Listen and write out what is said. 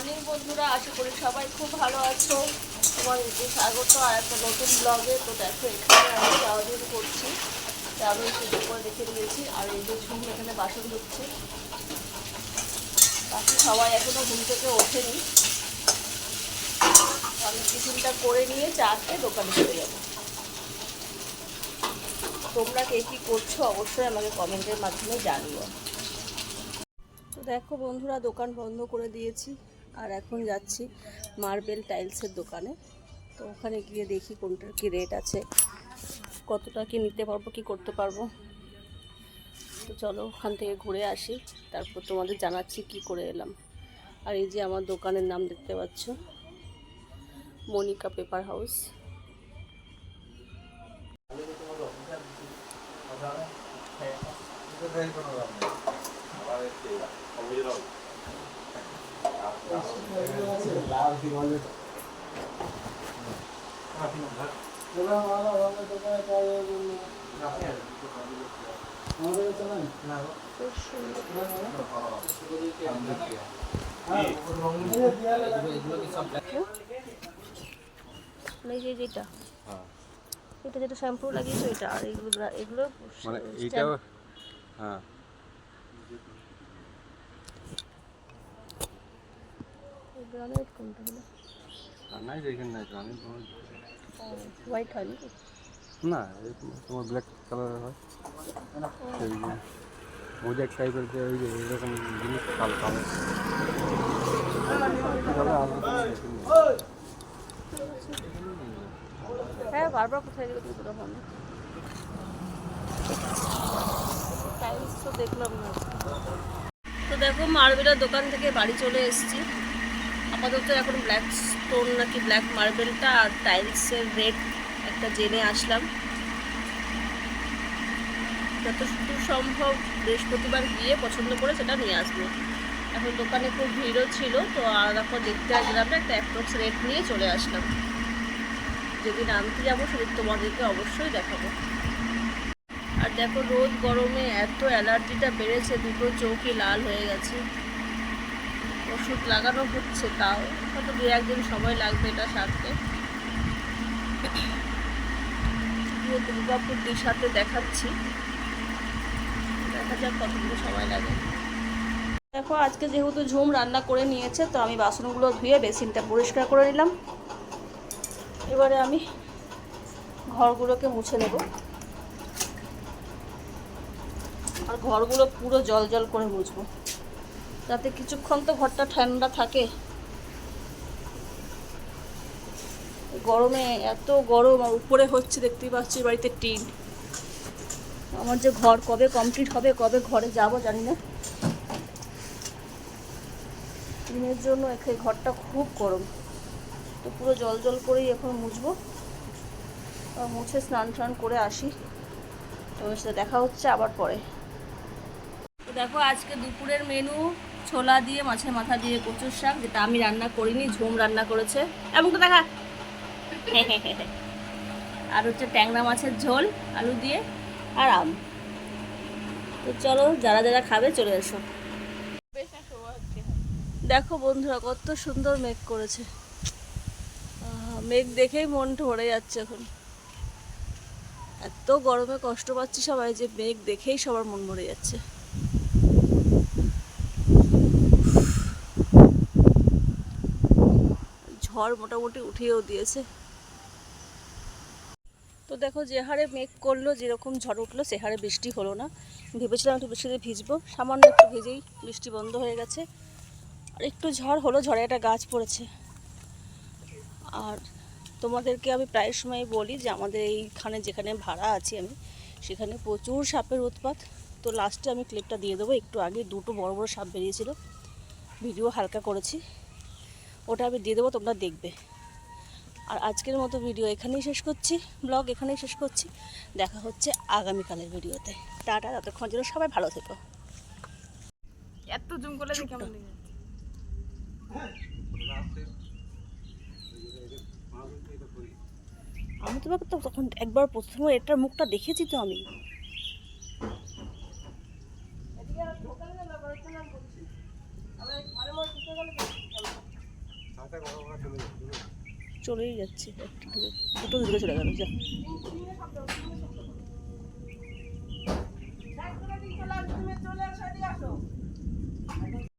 Morning বন্ধুরা, আশা করি সবাই খুব ভালো আছো। তোমাদেরকে স্বাগত আর একটা নতুন ব্লগে তো দেখো, এখানে আমি চাউদিন করছি। আমি সিদ্ধ করে রেখে দিয়েছি। আর এই যে ঝুম এখানে বাসন ধুচ্ছে। বাকি সবাই এখনও ঘুম থেকে ওঠেনি। আমি টিফিনটা করে নিয়ে চা খেয়ে দোকানে চলে যাব। তোমরা কে কী করছ অবশ্যই আমাকে কমেন্টের মাধ্যমে জানিও। তো দেখো বন্ধুরা, দোকান বন্ধ করে দিয়েছি। আর এখন যাচ্ছি মার্বেল টাইলসের দোকানে। তো ওখানে গিয়ে দেখি কোনটার কি রেট আছে, কতটা কি নিতে পারব, কি করতে পারব। তো চলো ওখান থেকে ঘুরে আসি, তারপর তোমাদের জানাচ্ছি কি করে এলাম। আর এই যে আমার দোকানের নাম দেখতে পাচ্ছ, মনিকা পেপার হাউস। খুব সুন্দর মানে এই যে যেটা এটা যেটা শ্যাম্পু লাগিয়েছো এটা আর এগুলো এগুলো মানে এইটাও হ্যাঁ। গ্রানাইট কোনটা হলো? আর নাই যেখানে নাই তোমার হোয়াইট হয় না তোমার- ব্ল্যাক কালার হয়। মোজাক টাইপের যে ওই যে এরকম জিনিস কালো কালো। হ্যাঁ বারবার কোথায় গেলে তুমি পাবো টাইলস তো দেখলাম না। তো দেখো মার্বেলের দোকান থেকে বাড়ি চলে এসেছি। আপাতত এখন ব্ল্যাক স্টোন নাকি ব্ল্যাক মার্বেলটা আর টাইলসের রেট একটা জেনে আসলাম। যতটুকু সম্ভব বৃহস্পতিবার গিয়ে পছন্দ করে সেটা নিয়ে আসব। এখন দোকানে খুব ভিড়ও ছিল, তো আর এখন দেখতে আসলাম না, একটা অ্যাপ্রক্স রেট নিয়ে চলে আসলাম। যেদিন আনতে যাব সেদিন তোমাদেরকে অবশ্যই দেখাবো। আর দেখো রোদ গরমে এত অ্যালার্জিটা বেড়েছে, দুটো চোখই লাল হয়ে গেছে। ওষুধ লাগানো হচ্ছে তাও। হয়তো দু একদিন সময় লাগবে এটা সারতে। গিয়ে দুর্গাপুর দিশাতে দেখাচ্ছি। দেখা যাক কতদিন সময় লাগে। দেখো, আজকে যেহেতু ঝুম রান্না করে নিয়েছে, তো আমি বাসনগুলো ধুয়ে বেসিনটা পরিষ্কার করে নিলাম। এবারে আমি ঘরগুলোকে মুছে নেব। আর ঘরগুলো পুরো জল জল করে মুছবো। যাতে কিছুক্ষণ তো ঘরটা ঠান্ডা থাকে। গরমে এত গরম আর উপরে হচ্ছে দেখতেই পাচ্ছি বাড়িতে টিন। আমার যে ঘর কবে কমপ্লিট হবে, কবে ঘরে যাব জানি না। টিনের জন্য এখানে ঘরটা খুব গরম। তো পুরো জল জল করেই এখন মুছবো। মুছে স্নান টান করে আসি। তোমার সাথে দেখা হচ্ছে আবার পরে। দেখো আজকে দুপুরের মেনু ছোলা দিয়ে, মাছের মাথা দিয়ে কচুর শাক, যেটা আমি রান্না করিনি, ঝুম রান্না করেছে। এবং তো দেখা আর হচ্ছে ট্যাংরা মাছের ঝোল, আলু দিয়ে, আর আম। তো চলো, যারা যারা খাবে, চলে এসো। দেখো বন্ধুরা, কত সুন্দর মেঘ করেছে। মেঘ দেখেই মন ভরে যাচ্ছে এখন। এত গরমে কষ্ট পাচ্ছি সবাই যে মেঘ দেখেই সবার মন ভরে যাচ্ছে। ঝড় মোটামুটি উঠিয়েও দিয়েছে। তো দেখো যে হারে মেঘ করল, যেরকম ঝড় উঠল, সে হারে বৃষ্টি হলো না। ভেবেছিলাম একটু বৃষ্টিতে ভিজবো, সামান্য একটু ভিজেই বৃষ্টি বন্ধ হয়ে গেছে। আর একটু ঝড় হলো, ঝড়ে একটা গাছ পড়েছে। আর তোমাদেরকে আমি প্রায় সময় বলি যে আমাদের এইখানে যেখানে ভাড়া আছি আমি, সেখানে প্রচুর সাপের উৎপাত। তো লাস্টে আমি ক্লিপটা দিয়ে দেবো, একটু আগে দুটো বড় বড় সাপ বেরিয়েছিল। ভিডিও হালকা করেছি। ওটা আমি দিয়ে দেবো তোমরা দেখবে। আর আজকের মতো ভিডিও এখানেই শেষ করছি ব্লগ এখানেই শেষ করছি। দেখা হচ্ছে আগামীকালের ভিডিওতে টাটা ততক্ষণ যেন সবাই ভালো থেকো। এত জুম করলে কেমন আমি তোমাকে তো তখন একবার প্রথমে এটার মুখটা দেখেছি তো আমি। চলেই যাচ্ছে। দুটো দুটো চলে গেল যা।